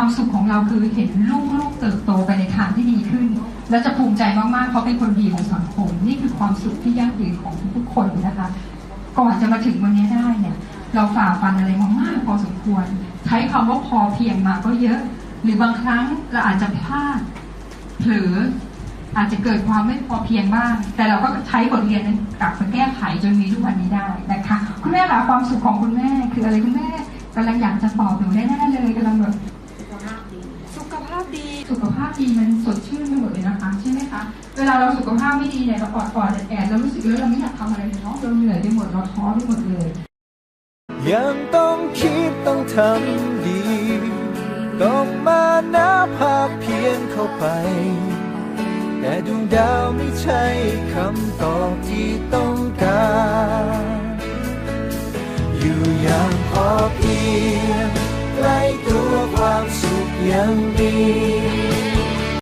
ความสุขของเราคือเห็นลูกลูกเติบโตไปในทางที่ดีขึ้น และจะภูมิใจมากๆเขาเป็นคนดีของสังคม นี่คือความสุขที่ยั่งยืนของทุกๆคนนะคะ ก่อนจะมาถึงวันนี้ได้เนี่ย เราฝ่าฟันอะไรมามากพอสมควร ใช้คำว่าพอเพียงมาก็เยอะ หรือบางครั้งเราอาจจะพลาดเผลออาจจะเกิดความไม่พอเพียงบ้าง แต่เราก็ใช้บทเรียนนั้นกลับมาแก้ไขจนมีทุกวันนี้ได้นะคะ คุณแม่คะความสุขของคุณแม่ คืออะไรคุณแม่กำลังอยากจะตอบหนูแน่ๆเลยกำลังแบบ สุขภาพดีมันสดชื่นไปหมดเลยนะคะใช่ไหมคะเวลาเราสุขภาพไม่ดีเนี่ยเราปอดปอดแอดๆเรารู้สึกว่าเราไม่อยากทำอะไรเลยเนาะเราเหนื่อยไปหมดเราท้อไปหมดเลย ยังต้องคิดต้องทำดีต้องมาหนับภาพเพียนเข้าไป แต่ดวงดาวไม่ใช่คำตอบที่ต้องการ อยู่อย่างพอเพียงใกล้ตัวความสุข 两臂